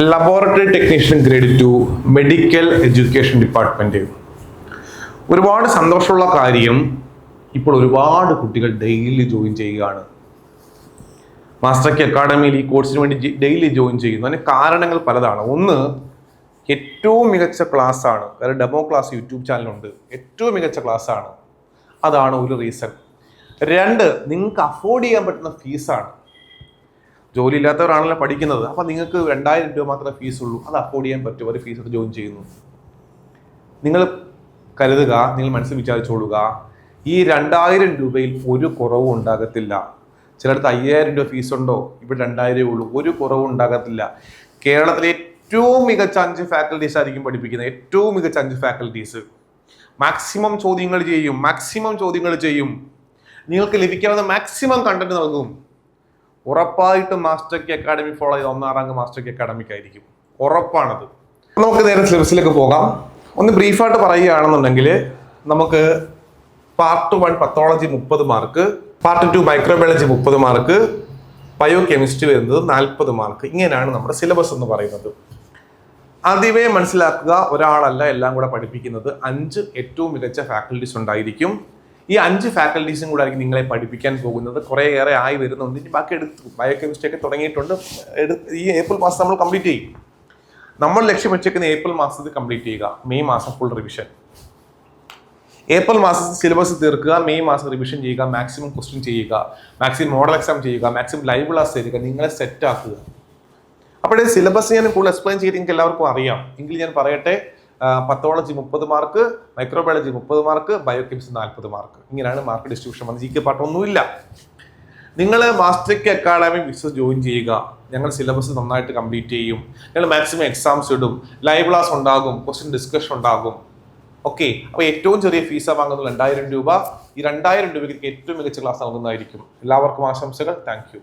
Laboratory technician grade two medical education department ഒരുപാട് സന്തോഷമുള്ള കാര്യം ഇപ്പോൾ ഒരുപാട് കുട്ടികൾ ഡെയിലി ജോയിൻ ചെയ്യുകയാണ്. മാസ്റ്റർ കെ അക്കാഡമിയിൽ ഈ കോഴ്സിന് വേണ്ടി ഡെയിലി ജോയിൻ ചെയ്യുന്നു. അതിന് കാരണങ്ങൾ പലതാണ്. ഒന്ന് ഏറ്റവും മികച്ച ക്ലാസ് ആണ്. വേറെ ഡെമോ ക്ലാസ് യൂട്യൂബ് ചാനലുണ്ട്. ഏറ്റവും മികച്ച ക്ലാസ് ആണ്. അതാണ് ഒരു റീസൺ രണ്ട് നിങ്ങൾക്ക് അഫോർഡ് ചെയ്യാൻ പറ്റുന്ന ഫീസാണ് ജോലി ഇല്ലാത്തവരാണല്ലോ പഠിക്കുന്നത്. അപ്പം നിങ്ങൾക്ക് രണ്ടായിരം രൂപ മാത്രമേ ഫീസ് ഉള്ളൂ. അത് അഫോർഡ് ചെയ്യാൻ പറ്റും. അവർ ഫീസ് എടുത്ത് ജോയിൻ ചെയ്യുന്നു. നിങ്ങൾ കരുതുക നിങ്ങൾ മനസ്സിൽ വിചാരിച്ചോളുക ഈ രണ്ടായിരം രൂപയിൽ ഒരു കുറവും ഉണ്ടാകത്തില്ല. ചിലടത്ത് അയ്യായിരം രൂപ ഫീസ് ഉണ്ടോ? ഇവിടെ രണ്ടായിരമേ ഉള്ളൂ. ഒരു കുറവും ഉണ്ടാകത്തില്ല. കേരളത്തിലെ ഏറ്റവും മികച്ച അഞ്ച് ഫാക്കൽറ്റീസ് ആയിരിക്കും പഠിപ്പിക്കുന്നത്. ഏറ്റവും മികച്ച അഞ്ച് ഫാക്കൽറ്റീസ് മാക്സിമം ചോദ്യങ്ങൾ ചെയ്യും. മാക്സിമം ചോദ്യങ്ങൾ ചെയ്യും. നിങ്ങൾക്ക് ലഭിക്കാവുന്ന മാക്സിമം കണ്ടന്റ് നൽകും. ഉറപ്പായിട്ടും മാസ്റ്റർ കെ അക്കാഡമി ഫോളോ ചെയ്ത ഒന്നാം റാങ്ക് മാസ്റ്റർ കെ അക്കാഡമിക് ആയിരിക്കും. ഉറപ്പാണത്. നമുക്ക് നേരെ സിലബസിലേക്ക് പോകാം. ഒന്ന് ബ്രീഫായിട്ട് പറയുകയാണെന്നുണ്ടെങ്കിൽ നമുക്ക് പാർട്ട് വൺ പത്തോളജി മുപ്പത് മാർക്ക് പാർട്ട് ടു മൈക്രോബയോളജി മുപ്പത് മാർക്ക് ബയോ കെമിസ്ട്രി വരുന്നത് നാൽപ്പത് മാർക്ക് ഇങ്ങനെയാണ് നമ്മുടെ സിലബസ് എന്ന് പറയുന്നത്. ആദ്യമേ മനസ്സിലാക്കുക ഒരാളല്ല എല്ലാം കൂടെ പഠിപ്പിക്കുന്നത് അഞ്ച് ഏറ്റവും മികച്ച ഫാക്കൽറ്റീസ് ഉണ്ടായിരിക്കും. ഈ അഞ്ച് ഫാക്കൽറ്റീസും കൂടെ ആയിരിക്കും നിങ്ങളെ പഠിപ്പിക്കാൻ പോകുന്നത്. കുറേയേറെ ആയി വരുന്നുണ്ട്. ഇനി ബാക്കി എടുത്തു ബയോ കെമിസ്ട്രി ഒക്കെ തുടങ്ങിയിട്ടുണ്ട്. ഈ ഏപ്രിൽ മാസം നമ്മൾ കംപ്ലീറ്റ് ചെയ്യും. നമ്മൾ ലക്ഷ്യം വെച്ചേക്കുന്ന ഏപ്രിൽ മാസത്തിൽ കംപ്ലീറ്റ് ചെയ്യുക. മെയ് മാസം ഫുൾ റിവിഷൻ ഏപ്രിൽ മാസം സിലബസ് തീർക്കുക. മെയ് മാസം റിവിഷൻ ചെയ്യുക. മാക്സിമം ക്വസ്റ്റ്യൻ ചെയ്യുക. മാക്സിമം മോഡൽ എക്സാം ചെയ്യുക. മാക്സിമം ലൈവ് ക്ലാസ് ചെയ്യുക നിങ്ങളെ സെറ്റ് ആക്കുക. അപ്പോഴേ സിലബസ് ഞാൻ കൂടുതൽ എക്സ്പ്ലെയിൻ ചെയ്ത് നിങ്ങൾക്ക് എല്ലാവർക്കും അറിയാം. എങ്കിൽ ഞാൻ പറയട്ടെ പത്തോളജി മുപ്പത് മാർക്ക് മൈക്രോബയോളജി മുപ്പത് മാർക്ക് ബയോ കെമിസ്ട്രി നാൽപ്പത് മാർക്ക്. ഇങ്ങനെയാണ് മാർക്ക് ഡിസ്ട്രിബ്യൂഷൻ വന്നത്. ജി കെ പാട്ടൊന്നുമില്ല നിങ്ങൾ മാസ്റ്റർക്ക് അക്കാഡമി ബിസിനസ് ജോയിൻ ചെയ്യുക. ഞങ്ങൾ സിലബസ് നന്നായിട്ട് കംപ്ലീറ്റ് ചെയ്യും. ഞങ്ങൾ മാക്സിമം എക്സാംസ് ഇടും. ലൈവ് ക്ലാസ് ഉണ്ടാകും. ക്വസ്റ്റ്യൻ ഡിസ്കഷൻ ഉണ്ടാകും. ഓക്കെ അപ്പോൾ ഏറ്റവും ചെറിയ ഫീസാണ് വാങ്ങുന്നത് രണ്ടായിരം രൂപ. ഈ രണ്ടായിരം രൂപയ്ക്ക് ഏറ്റവും മികച്ച ക്ലാസ് നൽകുന്നതായിരിക്കും. എല്ലാവർക്കും ആശംസകൾ. താങ്ക്